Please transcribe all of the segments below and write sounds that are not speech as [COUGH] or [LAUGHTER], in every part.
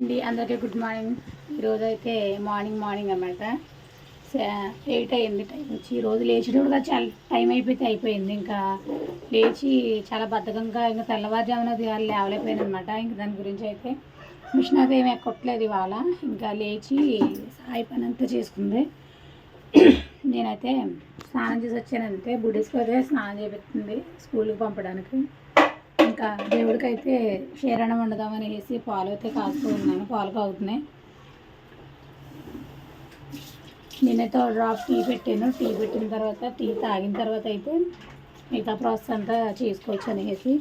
అండి. అందరికీ good morning. ఈరోజు అయితే మార్నింగ్ మార్నింగ్ అనమాట ఎయిట్ అయ్యింది టైం వచ్చి ఈరోజు లేచినప్పుడు చాలా టైం అయిపోతే అయిపోయింది. ఇంకా లేచి చాలా బద్ధకంగా ఇంకా తెల్లవారుజామున అది లేవలేకపోయింది అనమాట ఇంకా దాని గురించి అయితే మిషన్ అయితే ఏమి ఎక్కట్లేదు ఇవాళ. ఇంకా లేచి సాయి పని అంతా చేసుకుంది. నేనైతే స్నానం చేసి వచ్చానంటే బుడ్డీస్కి అయితే స్నానం చేపిస్తుంది స్కూల్కి పంపడానికి. ఇంకా దేవుడికైతే క్షీరణం వండుదామని వేసి పాలు అయితే కాస్తూ ఉన్నాను. పాలు కాగుతున్నాయి. నేనైతే డ్రాప్ టీ పెట్టాను. టీ పెట్టిన తర్వాత టీ తాగిన తర్వాత అయితే మిగతా ప్రాసెస్ అంతా చేసుకోవచ్చు అనేసి.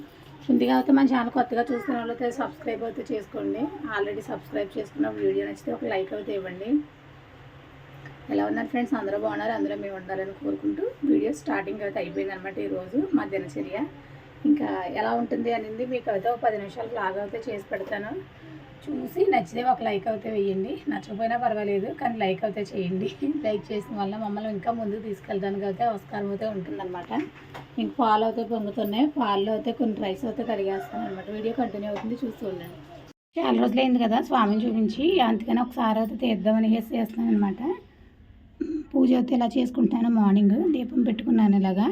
ముందుగా అయితే మన ఛానల్ కొత్తగా చూస్తున్న వాళ్ళైతే సబ్స్క్రైబ్ అయితే చేసుకోండి. ఆల్రెడీ సబ్స్క్రైబ్ చేసుకున్న వీడియో నచ్చితే ఒక లైక్ అయితే ఇవ్వండి. ఎలా ఉన్నారు ఫ్రెండ్స్? అందరూ బాగున్నారు? అందరూ మేము ఉండాలని కోరుకుంటూ వీడియో స్టార్టింగ్ అయితే అయిపోయింది అనమాట ఈరోజు మా దినచర్య ఇంకా ఎలా ఉంటుంది అనేది మీకు అయితే ఒక పది నిమిషాలు లాగ్ అయితే చేసి పెడతాను. చూసి నచ్చితే ఒక లైక్ అయితే వేయండి. నచ్చకపోయినా పర్వాలేదు కానీ లైక్ అయితే చేయండి. [LAUGHS] లైక్ చేసిన వల్ల మమ్మల్ని ఇంకా ముందుకు తీసుకెళ్ళడానికి అయితే ఆస్కారం అయితే ఉంటుందన్నమాట. ఇంక పాలు అయితే పొంగుతున్నాయి. పాల్లో అయితే కొన్ని రైస్ అయితే కడిగేస్తాను అనమాట వీడియో కంటిన్యూ అవుతుంది చూస్తూ ఉండండి చాలా రోజులైంది కదా స్వామిని చూపించి అందుకని ఒకసారి అయితే తీద్దామని చేస్తాను అనమాట పూజ అయితే ఇలా చేసుకుంటాను మార్నింగ్ దీపం పెట్టుకున్నాను ఇలాగా.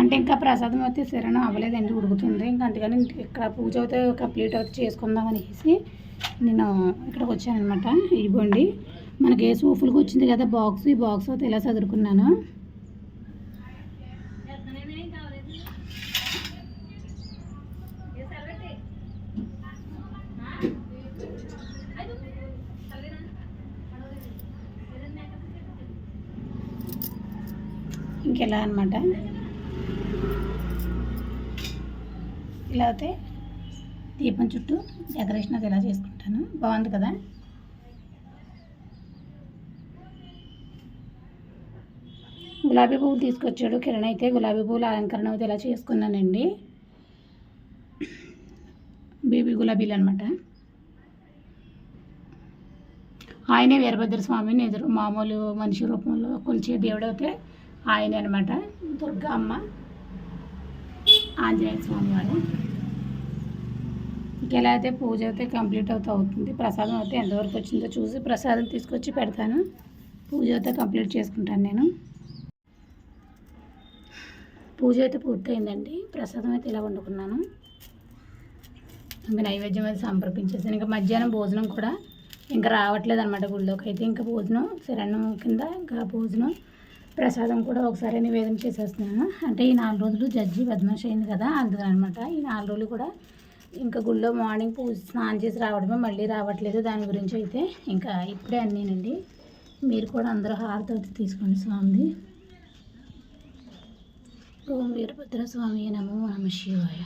అంటే ఇంకా ప్రసాదం అయితే శరణం అవ్వలేదండి ఉడుకుతుంది. ఇంకా అందుకని ఇక్కడ పూజ అయితే కంప్లీట్ అయితే చేసుకుందాం అనేసి నేను ఇక్కడికి వచ్చాను అనమాట ఇవ్వండి మనకి ఏ సూఫుల్కి వచ్చింది కదా బాక్స్ ఈ బాక్స్ అయితే ఇలా చదువుకున్నాను ఇంకెలా అనమాట ఇలా అయితే దీపం చుట్టూ డెకరేషన్ అది ఇలా చేసుకుంటాను? బాగుంది కదా? గులాబీ పువ్వు తీసుకొచ్చాడు కిరణ్ అయితే. గులాబీ పువ్వుల అలంకరణ అయితే ఇలా చేసుకున్నానండి? బేబీ గులాబీలు అనమాట ఆయనే వీరభద్ర స్వామిని ఎదురు మామూలు మనిషి రూపంలో కొలిచే దేవుడు అయితే ఆయనే అనమాట దుర్గా అమ్మ ఆంజనేయ స్వామి వారు ఇంకెలా అయితే పూజ అయితే కంప్లీట్ అవుతూ అవుతుంది ప్రసాదం అయితే ఎంతవరకు వచ్చిందో చూసి ప్రసాదం తీసుకొచ్చి పెడతాను. పూజ అయితే కంప్లీట్ చేసుకుంటాను నేను. పూజ అయితే పూర్తయిందండి. ప్రసాదం అయితే ఇలా వండుకున్నాను. ఇంకా నైవేద్యం అయితే సంప్రదించేసాను ఇంకా మధ్యాహ్నం భోజనం కూడా ఇంకా రావట్లేదు అనమాట గుళ్ళోకి అయితే. ఇంకా భోజనం శరణం కింద ఇంకా భోజనం ప్రసాదం కూడా ఒకసారి నివేదన చేసేస్తున్నాను. అంటే ఈ నాలుగు రోజులు జడ్జి బద్మాష్ అయింది కదా అందుకని అనమాట ఈ నాలుగు రోజులు కూడా ఇంకా గుళ్ళో మార్నింగ్ పూజ స్నానం చేసి రావడమే మళ్ళీ రావట్లేదు. దాని గురించి అయితే ఇంకా ఇప్పుడే అన్నీనండి. మీరు కూడా అందరూ హారతి తీసుకోండి స్వామిది. ఓం వీరభద్ర స్వామి నమో నమ శివాయ.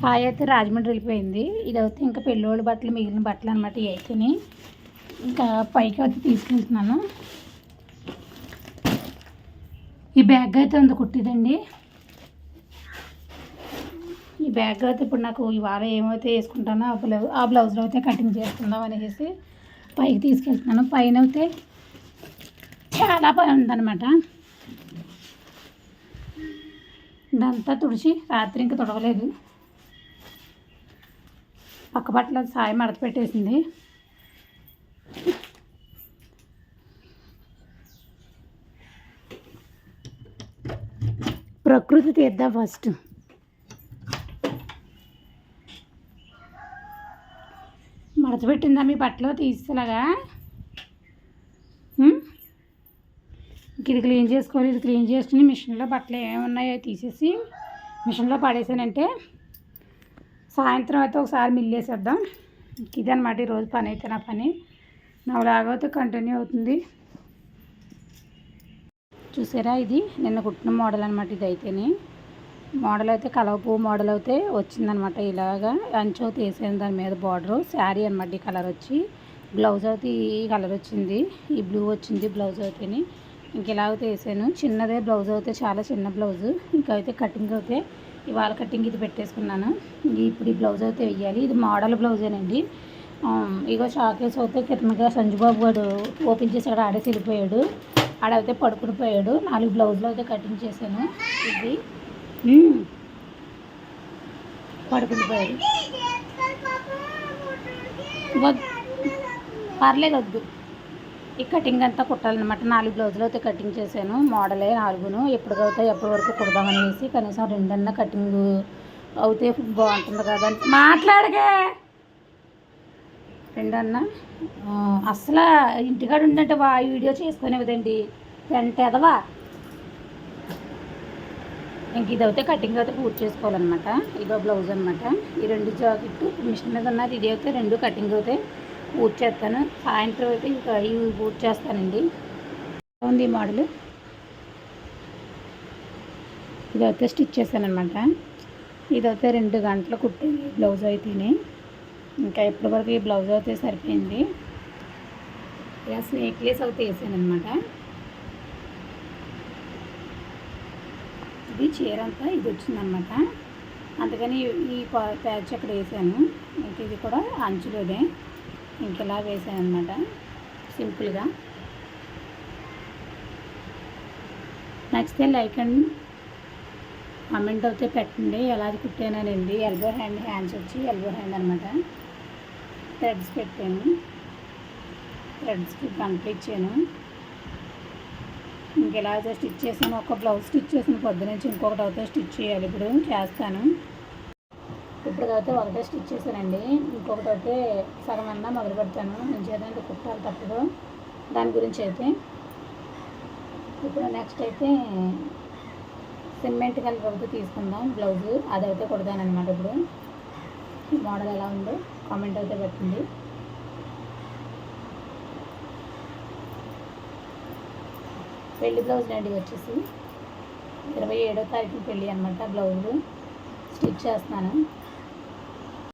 సాయి అయితే రాజమండ్రి వెళ్ళిపోయింది. ఇది అయితే ఇంకా పెళ్ళోళ్ళ బట్టలు మిగిలిన బట్టలు అనమాట ఇవి అయితేనే. ఇంకా పైకి అయితే తీసుకెళ్తున్నాను. ఈ బ్యాగ్ అయితే ఉంది కుట్టిదండి. ఈ బ్యాగ్ అయితే ఇప్పుడు నాకు ఇవాళ ఏమైతే వేసుకుంటానో ఆ బ్లౌజ్ ఆ బ్లౌజ్లో అయితే కటింగ్ చేసుకుందాం అనేసి పైకి తీసుకెళ్తున్నాను. పైన అయితే చాలా పని ఉందన్నమాట. ఇదంతా తుడిచి రాత్రి ఇంకా తుడవలేదు. పక్క బట్టలు సాయం మడత పెట్టేసింది. ప్రకృతి తీద్దాం ఫస్ట్. మడతపెట్టిందా మీ బట్టలు తీసేలాగా ఇది క్లీన్ చేసుకోవాలి ఇది క్లీన్ చేసుకుని మిషన్లో బట్టలు ఏమున్నాయో తీసేసి మిషన్లో పడేసానంటే సాయంత్రం అయితే ఒకసారి మిల్లేసేద్దాం ఇదనమాట ఈరోజు పని అయితే నా పని. నవలాగైతే కంటిన్యూ అవుతుంది. చూసారా ఇది? నిన్న కుట్టిన మోడల్ అనమాట ఇది అయితేనే మోడల్ అయితే కలవపు మోడల్ అయితే వచ్చిందనమాట ఇలాగా. అంచు అయితే వేసాను దాని మీద బార్డరు. శారీ అనమాట ఈ కలర్ వచ్చి. బ్లౌజ్ అయితే ఈ కలర్ వచ్చింది. ఈ బ్లూ వచ్చింది బ్లౌజ్ అయితేని. ఇంక ఇలాగైతే వేసాను. చిన్నదే బ్లౌజ్ అయితే చాలా చిన్న బ్లౌజ్. ఇంకా అయితే కటింగ్ అయితే ఇవాళ కటింగ్ ఇది పెట్టేసుకున్నాను. ఇప్పుడు ఈ బ్లౌజ్ అయితే వేయాలి. ఇది మోడల్ బ్లౌజేనండి. ఇగో షాకేస్ అయితే కిరణ్గా సంజుబాబు గారు ఓపెన్ చేసి అక్కడ ఆడేసి వెళ్ళిపోయాడు. ఆడైతే పడుకుని పోయాడు. నాలుగు బ్లౌజులు అయితే కటింగ్ చేశాను. ఇది. పడుకుని పోయాడు. పర్లేదు వద్దు. ఈ కటింగ్ అంతా కుట్టాలన్నమాట. నాలుగు బ్లౌజులు అయితే కటింగ్ చేశాను. మోడలే నాలుగును. ఎప్పటికవుతాయి ఎప్పటి వరకు కుడదామని వేసి కనీసం రెండన్నా కటింగ్ అవుతే బాగుంటుంది కదా మాట్లాడగే రెండన్నా అన్న అసలు ఇంటికాడ ఉందంటే వా వీడియో చేసుకునేవదండి వెంట ఎదవా? ఇంక ఇది అయితే కటింగ్ అయితే పూర్తి చేసుకోవాలన్నమాట. ఇదో బ్లౌజ్ అనమాట ఈ రెండు జాకెట్ మిషన్ మీద ఉన్నది ఇది అయితే రెండు కటింగ్ అయితే పూర్తి చేస్తాను. సాయంత్రం అయితే ఇంకా ఇవి పూర్తి చేస్తానండి. ఉంది ఈ మోడల్. ఇది అయితే స్టిచ్ చేశాను అనమాట ఇదైతే రెండు గంటలు కుట్టింది బ్లౌజ్ అయితేనే. ఇంకా ఇప్పటి వరకు ఈ బ్లౌజ్ అయితే సరిపోయింది. ఇలా స్నేక్లెస్ అయితే వేసాను అనమాట ఇది చీర అంతా ఇది వచ్చిందనమాట అందుకని ఈ ప్యాచ్ అక్కడ వేసాను. ఇంక ఇది కూడా అంచులోనే ఇంకెలా వేసాను అనమాట సింపుల్గా. నచ్చితే లైక్ అండ్ కామెంట్ అయితే పెట్టండి. ఎలా కుట్టానండి ఎల్బో హ్యాండ్ హ్యాండ్స్ వచ్చి ఎల్బో హ్యాండ్ అనమాట థ్రెడ్స్ పెట్టాను. థ్రెడ్స్కి గంటలు ఇచ్చాను ఇంక అయితే స్టిచ్ చేసాను ఒక బ్లౌజ్ స్టిచ్ చేసిన పొద్దునుంచి ఇంకొకటి అయితే స్టిచ్ చేయాలి. ఇప్పుడు చేస్తాను. ఇప్పుడు అయితే ఒకటే స్టిచ్ చేశానండి. ఇంకొకటి అయితే సగం అన్నా మొదలు పెడతాను. నేను చేయాలంటే కుట్టాలి తప్పదు. దాని గురించి అయితే ఇప్పుడు నెక్స్ట్ అయితే సిమెంట్ కలర్ ఒకటి తీసుకుందాం. బ్లౌజ్. అదైతే కుడతాను అనమాట ఇప్పుడు. మోడల్ ఎలా ఉందో. కామెంట్ అయితే పెట్టండి. పెళ్ళి బ్లౌజ్ అండి వచ్చేసి ఇరవై ఏడో తారీఖు పెళ్ళి అనమాట బ్లౌజ్ స్టిచ్ చేస్తున్నాను.